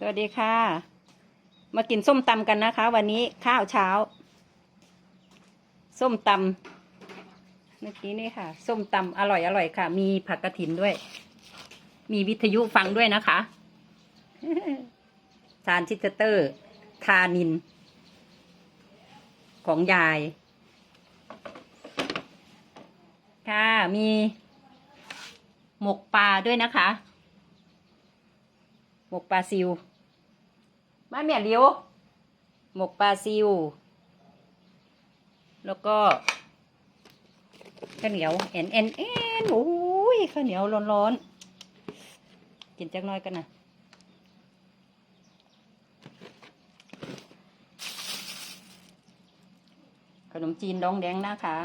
สวัสดีค่ะ มากินส้มตำกันนะคะ วันนี้ข้าวเช้า ส้มตำเมื่อกี้นี่ค่ะ ส้มตำอร่อยอร่อยค่ะ มีผักกระถินด้วย มีวิทยุฟังด้วยนะคะ ทานชิตเตอร์ ทานิน ของยาย ค่ะ มีหมกปลาด้วยนะคะ หมกปลาซิว มาเมียเลี้ยวหมกปลาซิว แล้วก็ข้าวเหนียวเอ็นเอ็นเอ็นโอ้ยข้าวเหนียวร้อนๆกินจักหน้อยกันนะขนมจีนดองแดงนะคะ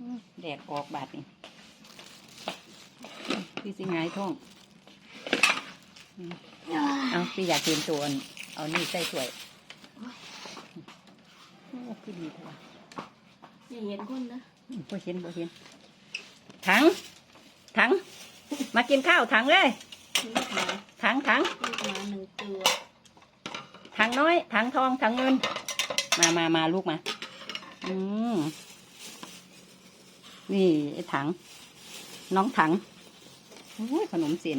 อืม แดดออกบาดนี่พี่สิงายท้องอืมเอาพี่อยากเห็นตัวอันเอานี่ใส่ถ้วยโอ้พี่ดีเถอะวะอย่าเห็นคนนะอืมบ่เห็นบ่เห็นถังถังมากินข้าวถังเลยลูกหมาถังถังลูกหมาหนึ่งตัวถังน้อยถังทองถังเงิน มามามาลูกมา อืม นี่ไอ้ถัง น้องถังโอ้ยขนมเสียน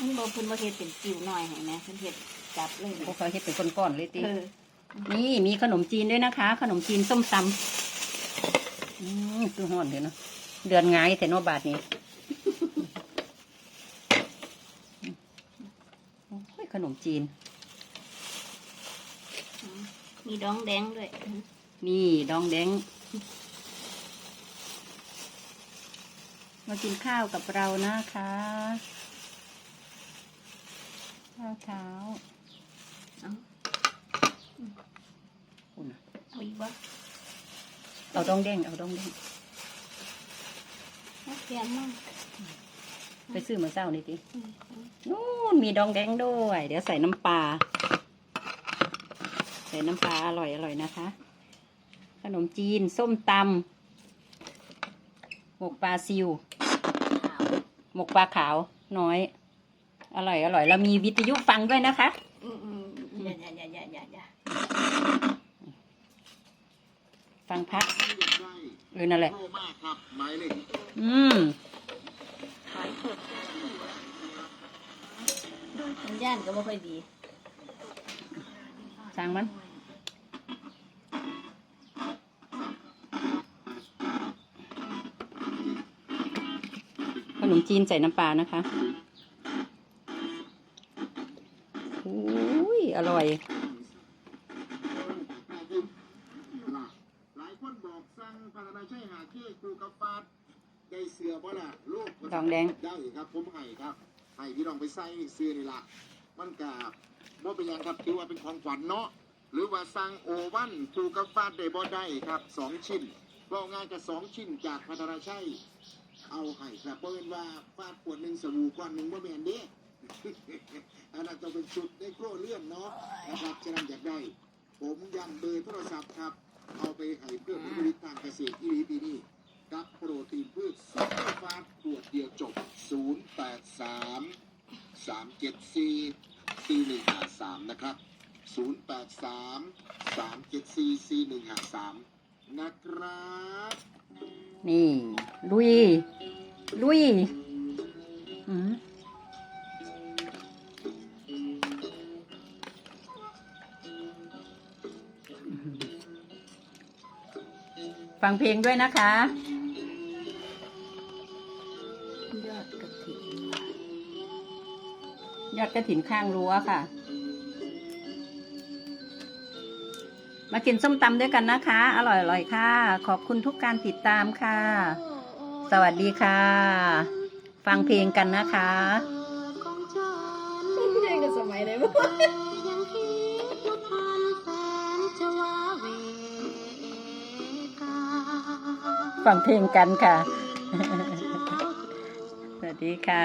นี่บอกคุณมาเห็ดเป็นจิ๋วหน่อยเห็นไหมคุณเห็ดจับเลยพวกเขาเฮ็ดเป็นก้อนๆเลยติเออนี่มีขนมจีนด้วยนะคะ ขนมจีนส้มตำอืมคือห่อนเดี๋ยวนะเดือนงายแต่นอบาทนี้โอ้ยขนมจีน มีดองแดงด้วยนี่ดองแดง มากินข้าวกับเรานะคะข้าวเช้าเอาอุ่นน่ะเอาอีกวะเอาดองแดงเอาดองแดงเอาเพียนมั่งไปซื้อมาเช้านี่ติอืมอืมนู่นมีดองแดงด้วย เดี๋ยวใส่น้ำปลา ใส่น้ำปลาอร่อยอร่อยนะคะ ขนมจีน ส้มตำหมกปลาซิวขาว หมกปลาขาวน้อย อร่อยอร่อยเรามีวิทยุฟังด้วยนะคะ อืมอืมอย่าอย่าอย่าอย่าอย่าอย่าฟังพักเออนั่นแหละ มากครับหมายเลขอืมขายสดสัญญาณก็ไม่ค่อยดี สั่งมัน ขนมจีนใส่น้ำปลานะคะอุ้ยอร่อย หลายคนบอกสั่งพัฒนาชัยหาเค้กูกับฟาดได้เสือบ่ล่ะลูกดองแดง ได้ครับผมให้ครับให้พี่น้องไปใส่เสื้อนี่ล่ะมันกะบ่เป็นหยังครับถือว่าเป็นของขวัญเนาะหรือว่าสั่งโอวันคูกับฟาดได้บ่ได้ครับสองชิ้นก็งายกับสองชิ้นจากพัฒนาชัย เอาให้ครับเพราะเป็นว่าฟาดขวดหนึ่งสบู่ก้อนหนึ่งบ่แม่นเด้ อันนั้นต้องเป็นชุดได้โกรเลื่อนเนาะนะครับจะนำอยากได้ ผมยังเบอร์โทรศัพท์ครับ เอาไปให้เพื่อนผลิตทางเกษตรอีรีปีนี้กับโปรตีนพืชซุปเปอร์ฟาสต์ขวดเดียวจบ 083 374 4153 นะครับ 083 374 4153 นะครับนี่ ลุย ลุยอืมฟังเพลงด้วยนะคะ ยอดกระถิ่นยอดกระถินข้างรั้วค่ะ มากินส้มตำด้วยกันนะคะ อร่อยๆค่ะ ขอบคุณทุกการติดตามค่ะ สวัสดีค่ะ ฟังเพลงกันนะคะไม่ใช่กับสมัยไหนบ้างยังคิดว่าพันแสนจะว้าเหวกาฟังเพลงกันค่ะเช้าสวัสดีค่ะ